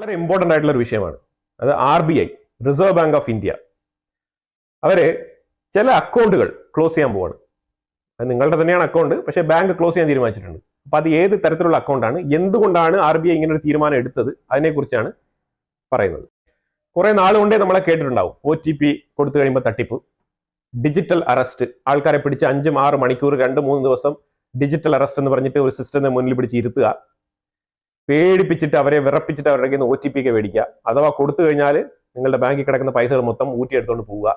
വളരെ ഇമ്പോർട്ടന്റ് ആയിട്ടുള്ള ഒരു വിഷയമാണ്. അത് R B I reserve bank of India അവർ ചില അക്കൗണ്ടുകൾ ക്ലോസ് ചെയ്യാൻ പോവാണ്. അത് നിങ്ങളുടെ തന്നെയാണ് അക്കൗണ്ട് പക്ഷേ ബാങ്ക് ക്ലോസ് ചെയ്യാൻ തീരുമാനിച്ചിട്ടുണ്ട്. അപ്പൊ അത് ഏത് തരത്തിലുള്ള അക്കൗണ്ടാണ് എന്തുകൊണ്ടാണ് ആർ ബി ഐ ഇങ്ങനെ ഒരു തീരുമാനം എടുത്തത്? അതിനെക്കുറിച്ചാണ് പറയുന്നത്. കുറെ നാളുകൊണ്ടേ നമ്മളെ കേട്ടിട്ടുണ്ടാവും. ഒ ടി പി കൊടുത്തു കഴിയുമ്പോൾ തട്ടിപ്പ്. ഡിജിറ്റൽ അറസ്റ്റ് ആൾക്കാരെ പിടിച്ച് അഞ്ചും ആറ് മണിക്കൂർ രണ്ട് മൂന്ന് ദിവസം ഡിജിറ്റൽ അറസ്റ്റ് എന്ന് പറഞ്ഞിട്ട് ഒരു സിസ്റ്റത്തെ മുന്നിൽ പിടിച്ച് ഇരുത്തുക. പേടിപ്പിച്ചിട്ട് അവരെ വിറപ്പിച്ചിട്ട് അവരുടെ കയ്യിൽ നിന്ന് ഒ ടി പി ഒക്കെ മേടിക്കുക. അഥവാ കൊടുത്തു കഴിഞ്ഞാൽ നിങ്ങളുടെ ബാങ്കിൽ കിടക്കുന്ന പൈസകൾ മൊത്തം ഊറ്റി എടുത്തുകൊണ്ട് പോവുക.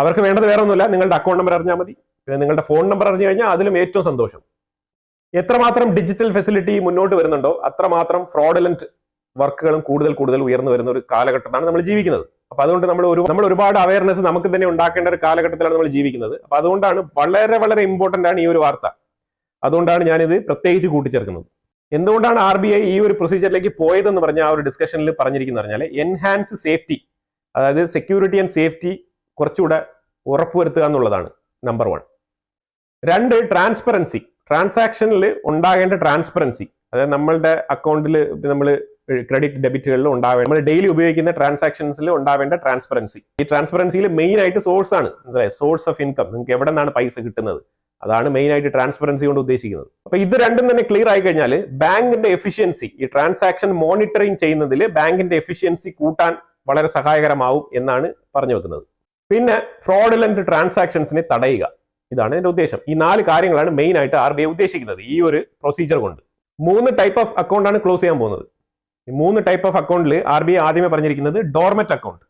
അവർക്ക് വേണ്ടത് വേറെ ഒന്നുമില്ല. നിങ്ങളുടെ അക്കൗണ്ട് നമ്പർ അറിഞ്ഞാൽ മതി. പിന്നെ നിങ്ങളുടെ ഫോൺ നമ്പർ അറിഞ്ഞു കഴിഞ്ഞാൽ അതിലും ഏറ്റവും സന്തോഷം. എത്രമാത്രം ഡിജിറ്റൽ ഫെസിലിറ്റി മുന്നോട്ട് വരുന്നുണ്ടോ അത്രമാത്രം ഫ്രോഡലന്റ് വർക്കുകളും കൂടുതൽ കൂടുതൽ ഉയർന്നു വരുന്ന ഒരു കാലഘട്ടത്താണ് നമ്മൾ ജീവിക്കുന്നത്. അപ്പൊ അതുകൊണ്ട് നമ്മൾ ഒരു നമ്മൾ ഒരുപാട് അവയർനെസ് നമുക്ക് തന്നെ ഉണ്ടാക്കേണ്ട ഒരു കാലഘട്ടത്തിലാണ് നമ്മൾ ജീവിക്കുന്നത്. അപ്പൊ അതുകൊണ്ടാണ് വളരെ വളരെ ഇമ്പോർട്ടന്റ് ആണ് ഈ ഒരു വാർത്ത. അതുകൊണ്ടാണ് ഞാനിത് പ്രത്യേകിച്ച് കൂട്ടിച്ചേർക്കുന്നത്. എന്തുകൊണ്ടാണ് ആർ ബി ഐ ഈ ഒരു പ്രൊസീജിയറിലേക്ക് പോയതെന്ന് പറഞ്ഞ ആ ഒരു ഡിസ്കഷനിൽ പറഞ്ഞിരിക്കുന്ന പറഞ്ഞാൽ എൻഹാൻസ് സേഫ്റ്റി അതായത് സെക്യൂരിറ്റി ആൻഡ് സേഫ്റ്റി കുറച്ചുകൂടെ ഉറപ്പുവരുത്തുക എന്നുള്ളതാണ് നമ്പർ വൺ രണ്ട് ട്രാൻസ്പെറൻസി ട്രാൻസാക്ഷനിൽ ഉണ്ടാകേണ്ട ട്രാൻസ്പെറൻസി അതായത് നമ്മളുടെ അക്കൗണ്ടിൽ നമ്മൾ ക്രെഡിറ്റ് ഡെബിറ്റുകളിൽ ഉണ്ടാവേണ്ട നമ്മൾ ഡെയിലി ഉപയോഗിക്കുന്ന ട്രാൻസാക്ഷൻസിൽ ഉണ്ടാവേണ്ട ട്രാൻസ്പെറൻസി ഈ ട്രാൻസ്പെറൻസിയിൽ മെയിൻ ആയിട്ട് സോഴ്സ് ആണ്. സോഴ്സ് ഓഫ് ഇൻകം നിങ്ങൾക്ക് എവിടെ നിന്നാണ് പൈസ കിട്ടുന്നത്? അതാണ് മെയിൻ ആയിട്ട് ട്രാൻസ്പെറൻസി കൊണ്ട് ഉദ്ദേശിക്കുന്നത്. അപ്പൊ ഇത് രണ്ടും തന്നെ ക്ലിയർ ആയി കഴിഞ്ഞാൽ ബാങ്കിന്റെ എഫിഷ്യൻസി ഈ ട്രാൻസാക്ഷൻ മോണിറ്ററിംഗ് ചെയ്യുന്നതിൽ ബാങ്കിന്റെ എഫിഷ്യൻസി കൂട്ടാൻ വളരെ സഹായകരമാവും എന്നാണ് പറഞ്ഞു വെക്കുന്നത്. പിന്നെ ഫ്രോഡലന്റ് ട്രാൻസാക്ഷൻസിനെ തടയുക. ഇതാണ് ഇതിന്റെ ഉദ്ദേശം. ഈ നാല് കാര്യങ്ങളാണ് മെയിൻ ആയിട്ട് ആർ ബി ഐ ഉദ്ദേശിക്കുന്നത് ഈ ഒരു പ്രൊസീജിയർ കൊണ്ട്. മൂന്ന് ടൈപ്പ് ഓഫ് അക്കൗണ്ടാണ് ക്ലോസ് ചെയ്യാൻ പോകുന്നത്. ഈ മൂന്ന് ടൈപ്പ് ഓഫ് അക്കൗണ്ടിൽ ആർ ബി ഐ ആദ്യമേ പറഞ്ഞിരിക്കുന്നത് ഡോർമെറ്റ് അക്കൗണ്ട്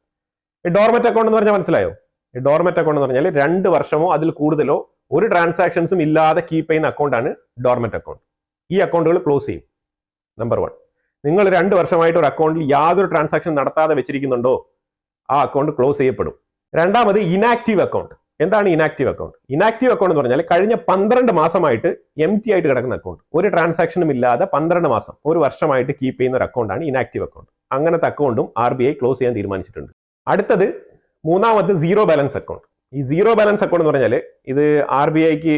ഈ ഡോർമെറ്റ് അക്കൗണ്ട് എന്ന് പറഞ്ഞാൽ മനസ്സിലായോ? ഈ ഡോർമെറ്റ് അക്കൗണ്ട് എന്ന് പറഞ്ഞാൽ രണ്ട് വർഷമോ അതിൽ കൂടുതലോ ഒരു ട്രാൻസാക്ഷൻസും ഇല്ലാതെ കീപ്പ് ചെയ്യുന്ന അക്കൗണ്ടാണ് ഡോർമെന്റ് അക്കൗണ്ട് ഈ അക്കൗണ്ടുകൾ ക്ലോസ് ചെയ്യും. നമ്പർ വൺ നിങ്ങൾ രണ്ട് വർഷമായിട്ട് ഒരു അക്കൗണ്ടിൽ യാതൊരു ട്രാൻസാക്ഷൻ നടത്താതെ വെച്ചിരിക്കുന്നുണ്ടോ? ആ അക്കൗണ്ട് ക്ലോസ് ചെയ്യപ്പെടും. രണ്ടാമത് ഇനാക്റ്റീവ് അക്കൗണ്ട് എന്താണ് ഇനാക്റ്റീവ് അക്കൗണ്ട് ഇനാക്റ്റീവ് അക്കൗണ്ട് എന്ന് പറഞ്ഞാൽ കഴിഞ്ഞ പന്ത്രണ്ട് മാസമായിട്ട് എം ടി ആയിട്ട് കിടക്കുന്ന അക്കൗണ്ട് ഒരു ട്രാൻസാക്ഷനും ഇല്ലാതെ പന്ത്രണ്ട് മാസം ഒരു വർഷമായിട്ട് കീപ്പ് ചെയ്യുന്ന ഒരു അക്കൗണ്ടാണ് ഇനാക്റ്റീവ് അക്കൗണ്ട് അങ്ങനത്തെ അക്കൗണ്ടും ആർ ബി ഐ ക്ലോസ് ചെയ്യാൻ തീരുമാനിച്ചിട്ടുണ്ട്. അടുത്തത് മൂന്നാമത് സീറോ ബാലൻസ് അക്കൗണ്ട് ഈ സീറോ ബാലൻസ് അക്കൗണ്ട് എന്ന് പറഞ്ഞാൽ ഇത് ആർ ബി ഐക്ക്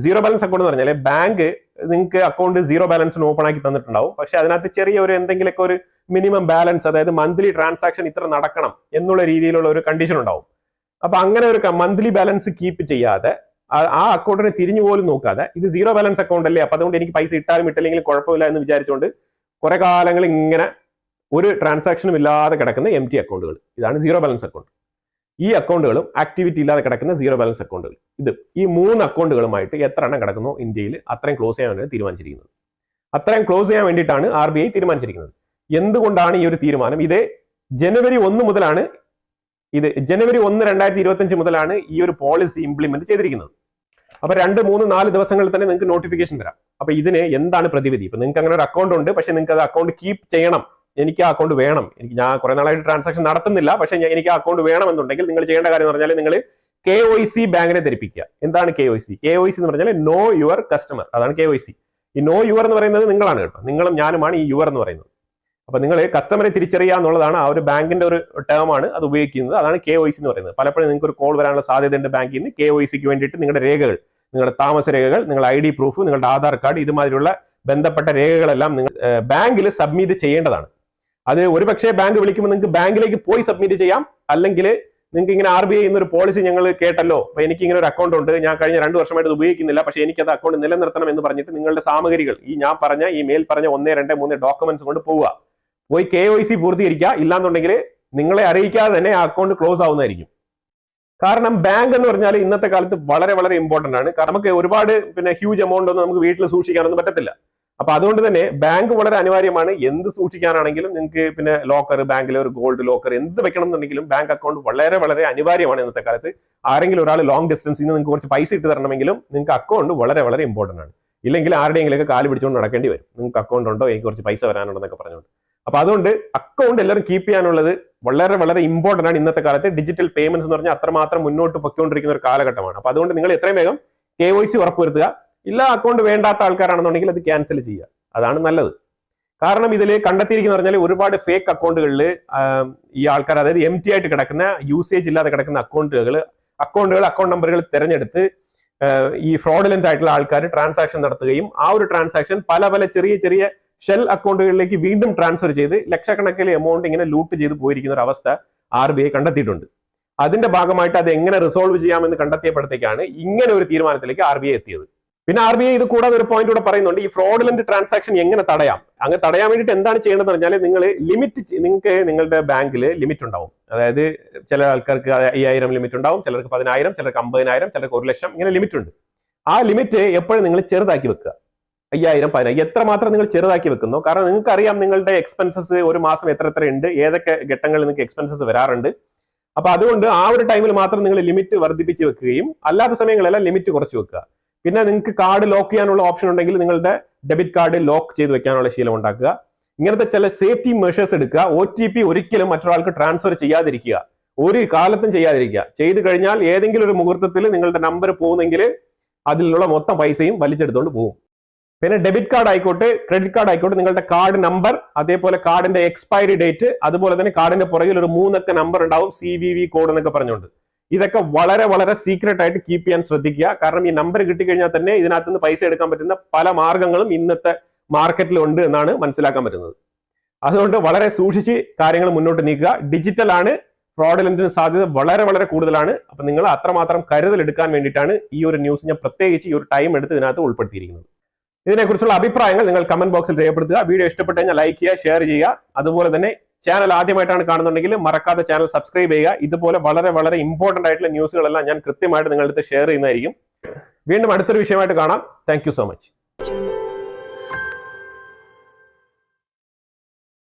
സീറോ ബാലൻസ് അക്കൗണ്ട് എന്ന് പറഞ്ഞാൽ ബാങ്ക് നിങ്ങൾക്ക് അക്കൗണ്ട് സീറോ ബാലൻസിന് ഓപ്പൺ ആക്കി തന്നിട്ടുണ്ടാവും. പക്ഷെ അതിനകത്ത് ചെറിയ ഒരു എന്തെങ്കിലുമൊക്കെ ഒരു മിനിമം ബാലൻസ് അതായത് മന്ത്ലി ട്രാൻസാക്ഷൻ ഇത്ര നടക്കണം എന്നുള്ള രീതിയിലുള്ള ഒരു കണ്ടീഷൻ ഉണ്ടാവും. അപ്പൊ അങ്ങനെ ഒരു മന്ത്ലി ബാലൻസ് കീപ്പ് ചെയ്യാതെ ആ- അക്കൗണ്ടിനെ തിരിഞ്ഞു പോലും നോക്കാതെ ഇത് സീറോ ബാലൻസ് അക്കൗണ്ട് അല്ലേ? അപ്പൊ അതുകൊണ്ട് എനിക്ക് പൈസ ഇട്ടാലും ഇട്ടില്ലെങ്കിലും കുഴപ്പമില്ല എന്ന് വിചാരിച്ചുകൊണ്ട് കുറെ കാലങ്ങൾ ഇങ്ങനെ ഒരു ട്രാൻസാക്ഷനും ഇല്ലാതെ കിടക്കുന്ന എം ടി അക്കൗണ്ടുകൾ ഇതാണ് സീറോ ബാലൻസ് അക്കൗണ്ട് ഈ അക്കൗണ്ടുകളും ആക്ടിവിറ്റി ഇല്ലാതെ കിടക്കുന്ന സീറോ ബാലൻസ് അക്കൗണ്ടുകൾ. ഇത് ഈ മൂന്ന് അക്കൗണ്ടുകളുമായിട്ട് എത്ര എണ്ണം കിടക്കുന്നു ഇന്ത്യയിൽ അത്രയും ക്ലോസ് ചെയ്യാൻ വേണ്ടി തീരുമാനിച്ചിരിക്കുന്നത്. അത്രയും ക്ലോസ് ചെയ്യാൻ വേണ്ടിയിട്ടാണ് ആർ ബി ഐ തീരുമാനിച്ചിരിക്കുന്നത്. എന്തുകൊണ്ടാണ് ഈ ഒരു തീരുമാനം? ഇത് ജനുവരി ഒന്ന് മുതലാണ് ഇത് ജനുവരി ഒന്ന് രണ്ടായിരത്തി ഇരുപത്തി അഞ്ച് മുതലാണ് ഈ ഒരു പോളിസി ഇംപ്ലിമെന്റ് ചെയ്തിരിക്കുന്നത്. അപ്പൊ രണ്ട് മൂന്ന് നാല് ദിവസങ്ങളിൽ തന്നെ നിങ്ങൾക്ക് നോട്ടിഫിക്കേഷൻ തരാം അപ്പൊ ഇതിന് എന്താണ് പ്രതിവിധി? ഇപ്പൊ നിങ്ങൾക്ക് അങ്ങനെ ഒരു അക്കൗണ്ട് ഉണ്ട് പക്ഷെ നിങ്ങൾക്ക് അത് അക്കൗണ്ട് കീപ്പ് ചെയ്യണം. എനിക്ക് ആ അക്കൗണ്ട് വേണം. എനിക്ക് ഞാൻ കുറെ നാളായിട്ട് ട്രാൻസാക്ഷൻ നടത്തുന്നില്ല. പക്ഷെ എനിക്ക് ആ അക്കൗണ്ട് വേണമെന്നുണ്ടെങ്കിൽ നിങ്ങൾ ചെയ്യേണ്ട കാര്യം എന്ന് പറഞ്ഞാൽ നിങ്ങൾ കെ ഒ സി ബാങ്കിനെ ധരിപ്പിക്കുക. എന്താണ് K O C K O C എന്ന് പറഞ്ഞാൽ നോ യുവർ കസ്റ്റമർ അതാണ് കെ ഒ സി ഈ നോ യുവർ എന്ന് പറയുന്നത് നിങ്ങളാണ് കേട്ടോ. നിങ്ങളും ഞാനുമാണ് ഈ യുവർ എന്ന് പറയുന്നത്. അപ്പൊ നിങ്ങൾ കസ്റ്റമറെ തിരിച്ചറിയുക എന്നുള്ളതാണ് ആ ഒരു ബാങ്കിന്റെ ഒരു ടേം ആണ് അത് ഉപയോഗിക്കുന്നത്. അതാണ് കെ ഒ സി എന്ന് പറയുന്നത്. പലപ്പോഴും നിങ്ങൾക്ക് ഒരു കോൾ വരാനുള്ള സാധ്യതയുണ്ട് ബാങ്കിൽ നിന്ന് കെ ഒ സിക്ക് വേണ്ടിയിട്ട് നിങ്ങളുടെ രേഖകൾ നിങ്ങളുടെ താമസ രേഖകൾ നിങ്ങളുടെ ഐ ഡി പ്രൂഫ് നിങ്ങളുടെ ആധാർ കാർഡ് ഇതുമാതിരിയുള്ള ബന്ധപ്പെട്ട രേഖകളെല്ലാം നിങ്ങൾ ബാങ്കിൽ സബ്മിറ്റ് ചെയ്യേണ്ടതാണ്. അത് ഒരുപക്ഷെ ബാങ്ക് വിളിക്കുമ്പോൾ നിങ്ങൾക്ക് ബാങ്കിലേക്ക് പോയി സബ്മിറ്റ് ചെയ്യാം. അല്ലെങ്കിൽ നിങ്ങൾക്ക് ഇങ്ങനെ ആർ ബി ഐ എന്നൊരു പോളിസി ഞങ്ങൾ കേട്ടല്ലോ. അപ്പൊ എനിക്ക് ഇങ്ങനെ ഒരു അക്കൗണ്ട് ഉണ്ട്. ഞാൻ കഴിഞ്ഞ രണ്ട് വർഷമായിട്ട് ഉപയോഗിക്കുന്നില്ല. പക്ഷേ എനിക്ക് അത് അക്കൗണ്ട് നിലനിർത്തണം എന്ന് പറഞ്ഞിട്ട് നിങ്ങളുടെ സാമഗ്രികൾ ഈ ഞാൻ പറഞ്ഞ ഈ മെയിൽ പറഞ്ഞ ഒന്നേ രണ്ട് മൂന്ന് ഡോക്യുമെന്റ്സ് കൊണ്ട് പോവുക. പോയി കെ ഒ സി പൂർത്തീകരിക്കുക. ഇല്ലാന്നുണ്ടെങ്കിൽ നിങ്ങളെ അറിയിക്കാതെ തന്നെ ആ അക്കൗണ്ട് ക്ലോസ് ആവുന്നതായിരിക്കും. കാരണം ബാങ്ക് എന്ന് പറഞ്ഞാൽ ഇന്നത്തെ കാലത്ത് വളരെ വളരെ ഇമ്പോർട്ടന്റ് ആണ്. കാരണം നമുക്ക് ഒരുപാട് പിന്നെ ഹ്യൂജ് എമൗണ്ട് ഒന്നും നമുക്ക് വീട്ടിൽ സൂക്ഷിക്കാനൊന്നും പറ്റത്തില്ല. അപ്പൊ അതുകൊണ്ട് തന്നെ ബാങ്ക് വളരെ അനിവാര്യമാണ്. എന്ത് സൂക്ഷിക്കാനാണെങ്കിലും നിങ്ങൾക്ക് പിന്നെ ലോക്കർ ബാങ്കിലെ ഒരു ഗോൾഡ് ലോക്കർ എന്ത് വെക്കണം എന്നുണ്ടെങ്കിലും ബാങ്ക് അക്കൗണ്ട് വളരെ വളരെ അനിവാര്യമാണ് ഇന്നത്തെ കാലത്ത്. ആരെങ്കിലും ഒരാൾ ലോങ് ഡിസ്റ്റൻസിൽ നിന്ന് നിങ്ങൾക്ക് കുറച്ച് പൈസ ഇട്ട് തരണമെങ്കിലും നിങ്ങൾക്ക് അക്കൗണ്ട് വളരെ വളരെ ഇമ്പോർട്ടന്റ് ആണ്. ഇല്ലെങ്കിൽ ആരുടെയെങ്കിലൊക്കെ കാൽ പിടിച്ചുകൊണ്ട് നടക്കേണ്ടി വരും. നിങ്ങൾക്ക് അക്കൗണ്ട് ഉണ്ടോ? എനിക്ക് കുറച്ച് പൈസ വരാനുണ്ടെന്നൊക്കെ പറഞ്ഞുകൊണ്ട്. അപ്പൊ അതുകൊണ്ട് അക്കൗണ്ട് എല്ലാവരും കീപ്പ് ചെയ്യാനുള്ളത് വളരെ വളരെ ഇമ്പോർട്ടന്റ് ആണ് ഇന്നത്തെ കാലത്ത്. ഡിജിറ്റൽ പേയ്മെന്റ്സ് എന്ന് പറഞ്ഞാൽ അത്രമാത്രം മുന്നോട്ട് പൊയ്ക്കൊണ്ടിരിക്കുന്ന ഒരു കാലഘട്ടമാണ്. അപ്പൊ അതുകൊണ്ട് നിങ്ങൾ എത്രയും വേഗം കെ വൈ സി ഉറപ്പുവരുത്തുക. ഇല്ല അക്കൗണ്ട് വേണ്ടാത്ത ആൾക്കാരാണെന്നുണ്ടെങ്കിൽ അത് ക്യാൻസൽ ചെയ്യുക. അതാണ് നല്ലത്. കാരണം ഇതിൽ കണ്ടെത്തിയിരിക്കുന്ന പറഞ്ഞാൽ ഒരുപാട് ഫേക്ക് അക്കൗണ്ടുകളിൽ ഈ ആൾക്കാർ അതായത് എം ടി ആയിട്ട് കിടക്കുന്ന യൂസേജ് ഇല്ലാതെ കിടക്കുന്ന അക്കൗണ്ടുകൾ അക്കൗണ്ടുകൾ അക്കൗണ്ട് നമ്പറുകൾ തിരഞ്ഞെടുത്ത് ഈ ഫ്രോഡിലന്റ് ആയിട്ടുള്ള ആൾക്കാർ ട്രാൻസാക്ഷൻ നടത്തുകയും ആ ഒരു ട്രാൻസാക്ഷൻ പല പല ചെറിയ ചെറിയ ഷെൽ അക്കൗണ്ടുകളിലേക്ക് വീണ്ടും ട്രാൻസ്ഫർ ചെയ്ത് ലക്ഷക്കണക്കിന് എമൗണ്ട് ഇങ്ങനെ ലൂട്ട് ചെയ്ത് പോയിരിക്കുന്ന ഒരു അവസ്ഥ ആർ ബി ഐ കണ്ടെത്തിയിട്ടുണ്ട്. അതിന്റെ ഭാഗമായിട്ട് അത് എങ്ങനെ റിസോൾവ് ചെയ്യാമെന്ന് കണ്ടെത്തിയപ്പോഴത്തേക്കാണ് ഇങ്ങനെ ഒരു തീരുമാനത്തിലേക്ക് ആർ ബി ഐ എത്തിയത്. പിന്നെ ആർ ബി ഐ ഇത് കൂടാതെ ഒരു പോയിന്റ് കൂടെ പറയുന്നുണ്ട് ഈ ഫ്രോഡുലന്റ് ട്രാൻസാക്ഷൻ എങ്ങനെ തടയാം? അങ്ങ് തടയാൻ വേണ്ടിയിട്ട് എന്താണ് ചെയ്യേണ്ടതെന്ന് പറഞ്ഞാൽ നിങ്ങൾ ലിമിറ്റ് നിങ്ങൾക്ക് നിങ്ങളുടെ ബാങ്കിൽ ലിമിറ്റ് ഉണ്ടാവും. അതായത് ചില ആൾക്കാർക്ക് അയ്യായിരം ലിമിറ്റ് ഉണ്ടാവും ചിലർക്ക് പതിനായിരം ചിലർക്ക് അമ്പതിനായിരം ചിലർക്ക് ഒരു ലക്ഷം ഇങ്ങനെ ലിമിറ്റ് ഉണ്ട്. ആ ലിമിറ്റ് എപ്പോഴും നിങ്ങൾ ചെറുതാക്കി വെക്കുക. അയ്യായിരം പതിനായിരം എത്രമാത്രം നിങ്ങൾ ചെറുതാക്കി വെക്കുന്നു. കാരണം നിങ്ങൾക്ക് അറിയാം നിങ്ങളുടെ എക്സ്പെൻസസ് ഒരു മാസം എത്ര എത്ര ഉണ്ട് ഏതൊക്കെ ഘട്ടങ്ങളിൽ നിങ്ങൾക്ക് എക്സ്പെൻസസ് വരാറുണ്ട്. അപ്പൊ അതുകൊണ്ട് ആ ഒരു ടൈമിൽ മാത്രം നിങ്ങൾ ലിമിറ്റ് വർദ്ധിപ്പിച്ച് വെക്കുകയും അല്ലാത്ത സമയങ്ങളെല്ലാം ലിമിറ്റ് കുറച്ച് വെക്കുക. പിന്നെ നിങ്ങൾക്ക് കാർഡ് ലോക്ക് ചെയ്യാനുള്ള ഓപ്ഷൻ ഉണ്ടെങ്കിൽ നിങ്ങളുടെ ഡെബിറ്റ് കാർഡ് ലോക്ക് ചെയ്ത് വെക്കാനുള്ള ശീലം ഉണ്ടാക്കുക. ഇങ്ങനത്തെ ചില സേഫ്റ്റി മെഷേഴ്സ് എടുക്കുക. ഒ ടി പി ഒരിക്കലും മറ്റൊരാൾക്ക് ട്രാൻസ്ഫർ ചെയ്യാതിരിക്കുക. ഒരു കാലത്തും ചെയ്യാതിരിക്കുക. ചെയ്തു കഴിഞ്ഞാൽ ഏതെങ്കിലും ഒരു മുഹൂർത്തത്തിൽ നിങ്ങളുടെ നമ്പർ പോകുന്നെങ്കിൽ അതിലുള്ള മൊത്തം പൈസയും വലിച്ചെടുത്തുകൊണ്ട് പോകും. പിന്നെ ഡെബിറ്റ് കാർഡ് ആയിക്കോട്ടെ ക്രെഡിറ്റ് കാർഡ് ആയിക്കോട്ടെ നിങ്ങളുടെ കാർഡ് നമ്പർ അതേപോലെ കാർഡിന്റെ എക്സ്പയറി ഡേറ്റ് അതുപോലെ തന്നെ കാർഡിന്റെ പുറകിൽ ഒരു മൂന്നൊക്കെ നമ്പർ ഉണ്ടാവും. സി വി വി കോഡ് എന്നൊക്കെ പറഞ്ഞുകൊണ്ട്. ഇതൊക്കെ വളരെ വളരെ സീക്രട്ട് ആയിട്ട് കീപ്പ് ചെയ്യാൻ ശ്രദ്ധിക്കുക. കാരണം ഈ നമ്പർ കിട്ടിക്കഴിഞ്ഞാൽ തന്നെ ഇതിനകത്ത് നിന്ന് പൈസ എടുക്കാൻ പറ്റുന്ന പല മാർഗങ്ങളും ഇന്നത്തെ മാർക്കറ്റിൽ ഉണ്ട് എന്നാണ് മനസ്സിലാക്കാൻ പറ്റുന്നത്. അതുകൊണ്ട് വളരെ സൂക്ഷിച്ച് കാര്യങ്ങൾ മുന്നോട്ട് നീക്കുക. ഡിജിറ്റൽ ആണ്. ഫ്രോഡലന്റിന് സാധ്യത വളരെ വളരെ കൂടുതലാണ്. അപ്പൊ നിങ്ങൾ അത്രമാത്രം കരുതൽ എടുക്കാൻ വേണ്ടിയിട്ടാണ് ഈ ഒരു ന്യൂസ് ഞാൻ പ്രത്യേകിച്ച് ഈ ഒരു ടൈം എടുത്ത് ഇതിനകത്ത് ഉൾപ്പെടുത്തിയിരിക്കുന്നത്. ഇതിനെക്കുറിച്ചുള്ള അഭിപ്രായങ്ങൾ നിങ്ങൾ കമന്റ് ബോക്സിൽ രേഖപ്പെടുത്തുക. വീഡിയോ ഇഷ്ടപ്പെട്ടു കഴിഞ്ഞാൽ ലൈക്ക് ചെയ്യുക ഷെയർ ചെയ്യുക. അതുപോലെ തന്നെ ചാനൽ ആദ്യമായിട്ടാണ് കാണുന്നുണ്ടെങ്കിൽ മറക്കാതെ ചാനൽ സബ്സ്ക്രൈബ് ചെയ്യുക. ഇതുപോലെ വളരെ വളരെ ഇമ്പോർട്ടന്റ് ആയിട്ടുള്ള ന്യൂസുകളെല്ലാം ഞാൻ കൃത്യമായിട്ട് നിങ്ങളുടെ ഷെയർ ചെയ്യുന്നതായിരിക്കും. വീണ്ടും അടുത്തൊരു വിഷയമായിട്ട് കാണാം. Thank so much